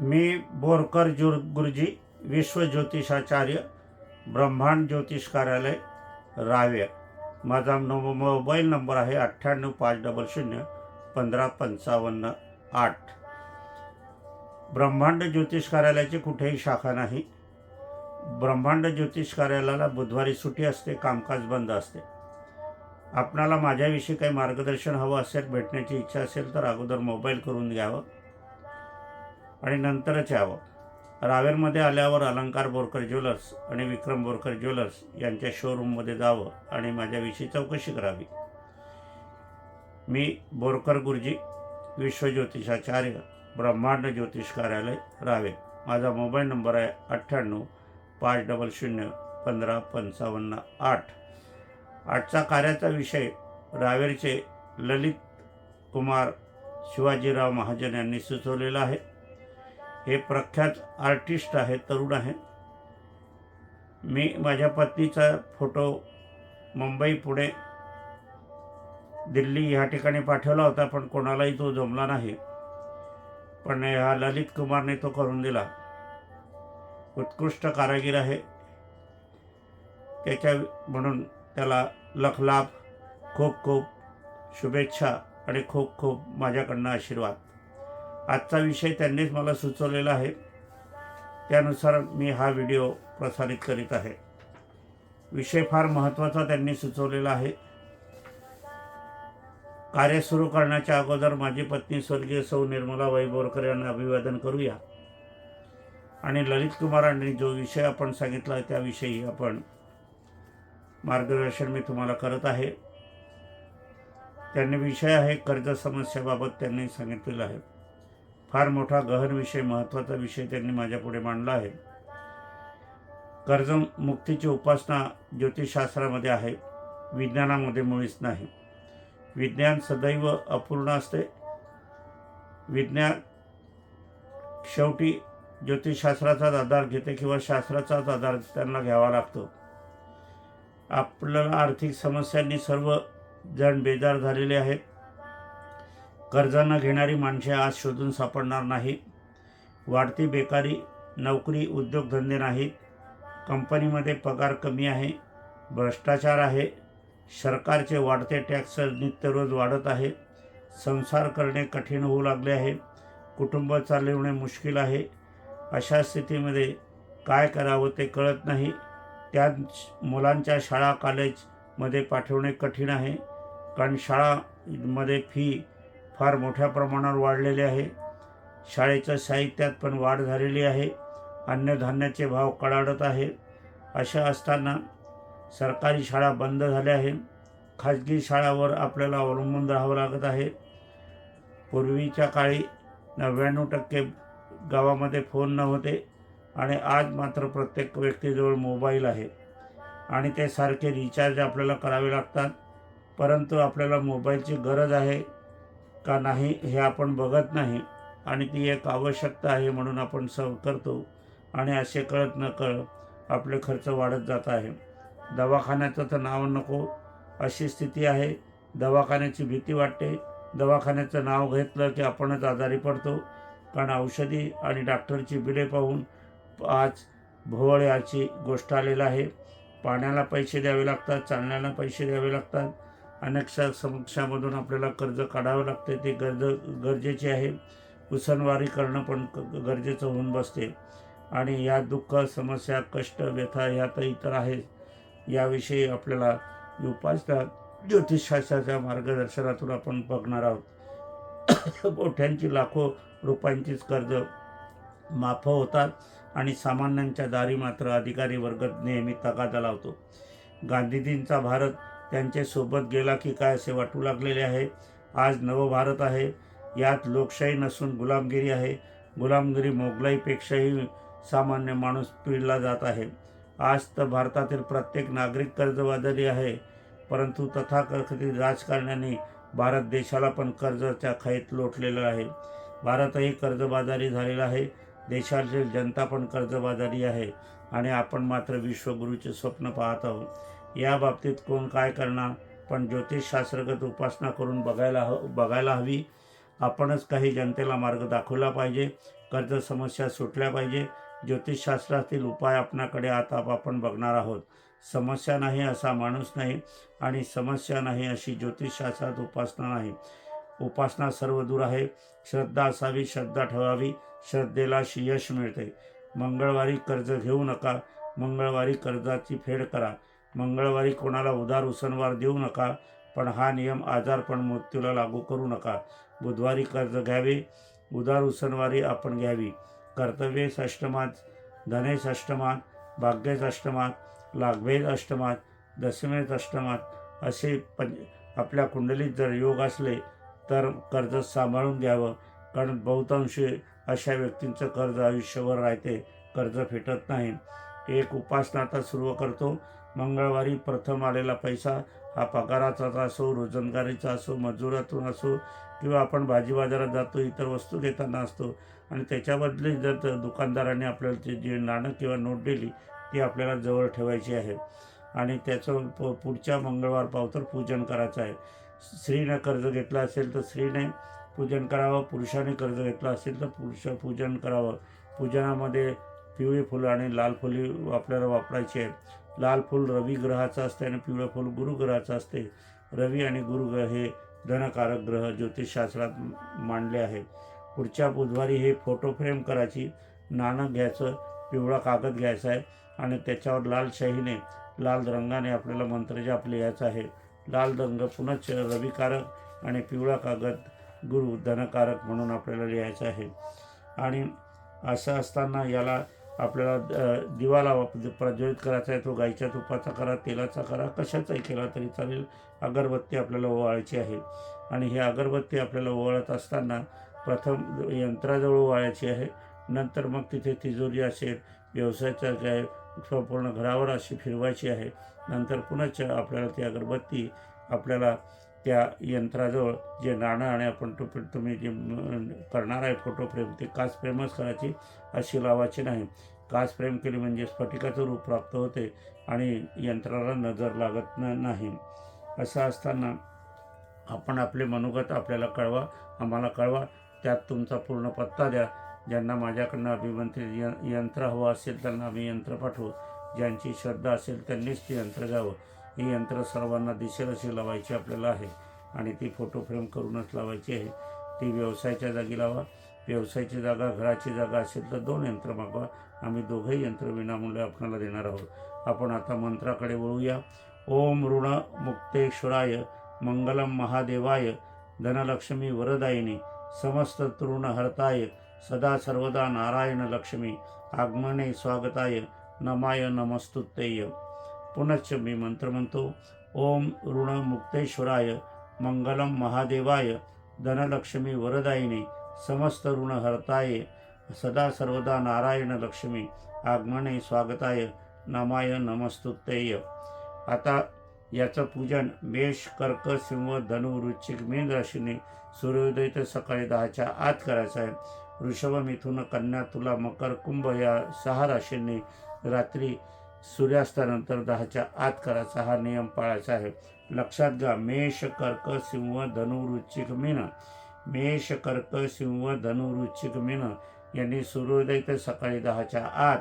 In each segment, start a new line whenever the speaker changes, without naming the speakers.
मी बोरकर जुर गुरुजी विश्व ज्योतिषाचार्य ब्रह्मांड ज्योतिष कार्यालय रावे. माझा नो मोबाईल नंबर आहे अठ्ठ्याण्णव पाच डबल शून्य पंधरा पंचावन्न आठ. ब्रह्मांड ज्योतिष कार्यालयाची कुठेही शाखा नाही. ब्रह्मांड ज्योतिष कार्यालयाला बुधवारी सुट्टी असते कामकाज बंद असते. आपणाला माझ्याविषयी काही मार्गदर्शन हवं असेल भेटण्याची इच्छा असेल तर अगोदर मोबाईल करून घ्यावं. आणि नंतरच यावं. रावेरमध्ये आल्यावर अलंकार बोरकर ज्वेलर्स आणि विक्रम बोरकर ज्वेलर्स यांच्या शोरूममध्ये जावं आणि माझ्याविषयी चौकशी करावी. मी बोरकर गुरुजी विश्वज्योतिषाचार्य ब्रह्मांड ज्योतिष कार्यालय रावेर. माझा मोबाईल नंबर आहे अठ्ठ्याण्णव पाच डबल शून्य पंधरा पंचावन्न आठ. आजचा कार्याचा विषय रावेरचे ललित कुमार शिवाजीराव महाजन यांनी सुचवलेला आहे. हे प्रख्यात आर्टिस्ट आहेत तरुण आहेत. मी माझ्या पत्नीचा फोटो मुंबई पुणे दिल्ली ह्या ठिकाणी पाठवला होता पण कोणालाही तो जमला नाही. पण हा ललित कुमारने तो करून दिला. उत्कृष्ट कारागीर आहे. त्याच्या म्हणून त्याला लखलाभ खूप खूप शुभेच्छा आणि खूप खूप माझ्याकडनं आशीर्वाद. आजचा विषय त्यांनीच मला सुचवलेला आहे. त्यानुसार मी हा व्हिडिओ प्रसारित करीत आहे. विषय फार महत्त्वाचा त्यांनी सुचवलेला आहे. कार्य सुरू करण्याच्या अगोदर माझी पत्नी स्वर्गीय सौ निर्मलाबाई बोरकर यांना अभिवादन करूया. आणि ललित कुमारांनी जो विषय आपण सांगितला त्याविषयी आपण मार्गदर्शन मी तुम्हाला करत आहे. त्यांनी विषय आहे कर्ज समस्याबाबत त्यांनी सांगितलेलं आहे. फार मोठा गहन विषय महत्त्वाचा विषय त्यांनी माझ्यापुढे मांडला आहे. कर्जमुक्तीची उपासना ज्योतिषशास्त्रामध्ये आहे विज्ञानामध्ये मुळीच नाही. विज्ञान सदैव अपूर्ण असते. विज्ञान शेवटी ज्योतिषशास्त्राचाच आधार घेते किंवा शास्त्राचाच आधार त्यांना घ्यावा लागतो. आपल्याला आर्थिक समस्यांनी सर्व जण बेजार झालेले आहेत. कर्जांना घेणारी माणसे आज शोधून सापडणार नाही. वाढती बेकारी नोकरी उद्योगधंदे नाहीत. कंपनीमध्ये पगार कमी आहे. भ्रष्टाचार आहे. सरकारचे वाढते टॅक्स नित्य रोज वाढत आहे. संसार करणे कठीण होऊ लागले आहे. कुटुंब चालवणे मुश्किल आहे. अशा स्थितीमध्ये काय करावं ते कळत नाही. त्या मुलांच्या शाळा कॉलेजमध्ये पाठवणे कठीण आहे. कारण शाळामध्ये फी फार मोठ्या प्रमाणावर वाढलेली आहे. शाळेच्या साहित्यात पण वाढ झालेली आहे. अन्नधान्याचे भाव कडाडत आहे. अशा असताना सरकारी शाळा बंद झाल्या आहे खाजगी शाळावर आपल्याला अवलंबून राहावं लागत आहे. पूर्वीच्या काळी नव्याण्णव टक्के गावामध्ये फोन नव्हते आणि आज मात्र प्रत्येक व्यक्तीजवळ मोबाईल आहे. आणि ते सारखे रिचार्ज आपल्याला करावे लागतात. परंतु आपल्याला मोबाईलची गरज आहे. का नाही हे आपण बघत नाही आणि ती एक आवश्यकता आहे म्हणून आपण सर्व करतो आणि असे कळत न कळ आपले खर्च वाढत जात आहे. दवाखान्याचं तर नाव नको अशी स्थिती आहे. दवाखान्याची भीती वाटते. दवाखान्याचं नाव घेतलं की आपणच आजारी पडतो. कारण औषधी आणि डॉक्टरची बिले पाहून आज भोवळ्याची गोष्ट आलेला आहे. पाण्याला पैसे द्यावे लागतात चालण्याला पैसे द्यावे लागतात. अनेक समक्षामधून समस्यामधून आपल्याला कर्ज काढावं लागते. ते गरज गरजेचे आहे. उसनवारी करणं पण क गरजेचं होऊन बसते. आणि या दुःख समस्या कष्ट व्यथा ह्या तर इतर आहेत. याविषयी आपल्याला उपासना ज्योतिषशास्त्राच्या मार्गदर्शनातून आपण बघणार आहोत. मोठ्यांची लाखो रुपयांचीच कर्ज माफ होतात आणि सामान्यांच्या दारी मात्र अधिकारी वर्ग नेहमी तगादा लावतो. गांधीजींचा भारत त्यांच्यासोबत गेला की काय असे वाटू लागलेले आहे. आज नवभारत आहे. यात लोकशाही नसून गुलामगिरी आहे. गुलामगिरी मोगलाईपेक्षाही सामान्य माणूस पिढला जात आहे. आज तर भारतातील प्रत्येक नागरिक कर्जबाजारी आहे. परंतु तथाकथित राजकारण्याने भारत देशाला पण कर्जाच्या खैत लोटलेलं आहे. भारतही कर्जबाजारी झालेला आहे. देशातील जनता पण कर्जबाजारी आहे. आणि आपण मात्र विश्वगुरूचे स्वप्न पाहत आहोत. या बाबतीत कोण काय करणार? पण ज्योतिषशास्त्रगत उपासना करून बघायला ह बघायला हवी. आपणच काही जनतेला मार्ग दाखवला पाहिजे. कर्ज समस्या सुटल्या पाहिजे. ज्योतिषशास्त्रातील उपाय आपणाकडे आता आपण बघणार आहोत. समस्या नाही असा माणूस नाही आणि समस्या नाही अशी ज्योतिषशास्त्रात उपासना नाही. उपासना सर्व दूर आहे. श्रद्धा असावी श्रद्धा ठेवावी. श्रद्धेला यश मिळते. मंगळवारी कर्ज घेऊ नका. मंगळवारी कर्जाची फेड करा. मंगळवारी कोणाला उदार उसनवार देऊ नका पण हा नियम आजारपण मृत्यूला लागू करू नका. बुधवारी कर्ज घ्यावे उदार उसनवारी आपण घ्यावी. कर्तव्ये अष्टमात धनेश अष्टमात भाग्येश अष्टमात लाघवेस अष्टमात दशमेश अष्टमात असे पण आपल्या कुंडलीत जर योग असले तर कर्ज सांभाळून घ्यावं. कारण बहुतांशी अशा व्यक्तींचं कर्ज आयुष्यभर राहते कर्ज फेटत नाही. एक उपासना आता सुरू करतो मंगळवारी प्रथम आलेला पैसा हा पगाराचाच असो रोजंदारीचा असो मजुरातून असो किंवा आपण भाजी बाजारात जातो इतर वस्तू घेताना असतो आणि त्याच्याबद्दल जर दुकानदाराने आपल्याला ते जे नाणं किंवा नोट दिली ती आपल्याला जवळ ठेवायची आहे. आणि त्याचं प पुढच्या मंगळवार पावतर पूजन करायचं आहे. स्त्रीनं कर्ज घेतलं असेल तर स्त्रीने पूजन करावं पुरुषाने कर्ज घेतलं असेल तर पुरुष पूजन करावं. पूजनामध्ये पिवळी फुलं आणि लाल फुले आपल्याला वापरायची आहे लाल फूल रवी ग्रहाचं असते आणि पिवळं फूल गुरुग्रहाचं असते. रवी आणि गुरुग्रह हे धनकारक ग्रह ज्योतिषशास्त्रात मांडले आहे. पुढच्या बुधवारी हे फोटो फ्रेम करायची. नाणं घ्यायचं पिवळा कागद घ्यायचा आहे आणि त्याच्यावर लाल शाहीने लाल रंगाने आपल्याला मंत्रजाप लिहायचा आहे. लाल रंग पुनश्च रविकारक आणि पिवळा कागद गुरु धनकारक म्हणून आपल्याला लिहायचं आहे. आणि असं असताना याला आपल्याला दिवा लावा प्रज्वलित करायचा आहे तो गाईच्या तुपाचा करा तेलाचा करा कशाचाही केला तरी चालेल. अगरबत्ती आपल्याला ओवाळायची आहे. आणि ही अगरबत्ती आपल्याला ओवाळत असताना प्रथम यंत्राजवळ ओवाळायची आहे. नंतर मग तिथे तिजोरी असेल व्यवसायाचं काय संपूर्ण घरावर अशी फिरवायची आहे. नंतर पुन्हा आपल्याला ती अगरबत्ती आपल्याला त्या यंत्राजवळ जे नाणं आणि आपण तो तुम्ही जे करणार आहे फोटो फ्रेम ते काच फ्रेमच करायची अशी लावायची नाही. काच फ्रेम केली म्हणजे स्फटिकाचं रूप प्राप्त होते आणि यंत्राला नजर लागत नाही. असं असताना आपण आपले मनोगत आपल्याला कळवा आम्हाला कळवा त्यात तुमचा पूर्ण पत्ता द्या. ज्यांना माझ्याकडनं अभिमंत्रित य यंत्र हवं असेल त्यांना आम्ही यंत्र पाठवू. ज्यांची श्रद्धा असेल त्यांनीच ते यंत्र घ्यावं. ही यंत्र सर्वांना दिसेल असे लावायची आपल्याला आहे. आणि ती फोटो फ्रेम करूनच लावायची आहे. ती व्यवसायाच्या जागी लावा. व्यवसायाची जागा घराची जागा असेल तर दोन यंत्र मागवा. आम्ही दोघंही यंत्र विनामूल्य आपणाला देणार आहोत. आपण आता मंत्राकडे वळूया. ओम ऋण मुक्तेश्वराय मंगलम महादेवाय धनलक्ष्मी वरदायिनी समस्त तृण हरताय सदा सर्वदा नारायण लक्ष्मी. आगमने स्वागताय. नमाय नमस्तुतेय. पुनश्च मी मंत्र म्हणतो ओम ऋण मुक्तेश्वराय मंगलम महादेवाय धनलक्ष्मी वरदायिनी समस्त ऋण हरताय सदा सर्वदा नारायण लक्ष्मी आगमने स्वागताय नमाय नमस्तुतेय. आता याचं पूजन मेष कर्क सिंह धनु वृश्चिक मीन राशीने सूर्योदय तर सकाळी दहाच्या आत करायचं आहे. वृषभ मिथुन कन्या तुला मकर कुंभ या सहा राशींनी रात्री सूर्यास्तानंतर दहाच्या आत करायचा हा नियम पाळायचा आहे. लक्षात घ्या मेष कर्क सिंह धनु मीन. मेष कर्क सिंह धनु मीन यांनी सूर्योदय ते सकाळी दहाच्या आत.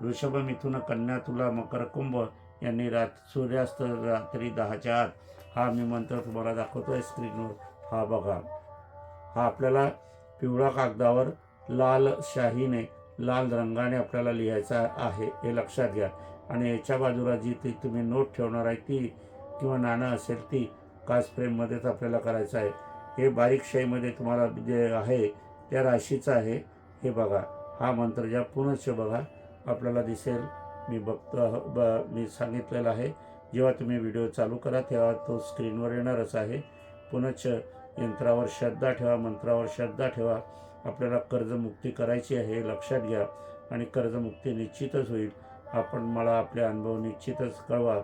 वृषभ मिथुन कन्या तुला मकर कुंभ यांनी रात सूर्यास्त रात्री दहाच्या आत. हा मी मंत्र तुम्हाला दाखवतोय स्क्रीनवर हा बघा. हा आपल्याला पिवळा कागदावर लाल शाहीने लाल रंगाने आपल्याला लिहायचा आहे. हे लक्षात घ्या. आणि याच्या बाजूला जी ती तुम्ही नोट ठेवणार आहे ती किंवा नाणं असेल ती काच फ्रेममध्येच आपल्याला करायचं आहे. हे बारीकशाहीमध्ये तुम्हाला जे आहे त्या राशीचं आहे. हे बघा हा मंत्र ज्या पुनश्च बघा आपल्याला दिसेल. मी बघतो ब मी सांगितलेलं आहे. जेव्हा तुम्ही व्हिडिओ चालू करा तेव्हा तो स्क्रीनवर येणारच आहे. पुनश्च यंत्रावर श्रद्धा ठेवा मंत्रावर श्रद्धा ठेवा. आपल्याला कर्जमुक्ती करायची आहे हे लक्षात घ्या आणि कर्जमुक्ती निश्चितच होईल. आपण मला आपले अनुभव निश्चितच कळवा.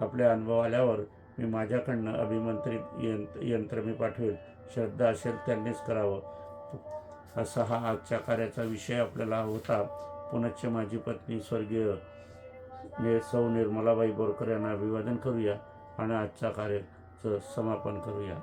आपले अनुभव आल्यावर मी माझ्याकडनं अभिमंत्रित यंत्र यंत्र मी पाठवेल. श्रद्धा असेल त्यांनीच करावं. असा हा आजच्या कार्याचा विषय आपल्याला होता. पुनश्च माझी पत्नी स्वर्गीय ने सौ निर्मलाबाई बोरकर यांना अभिवादन करूया आणि आजच्या कार्याचं समापन करूया.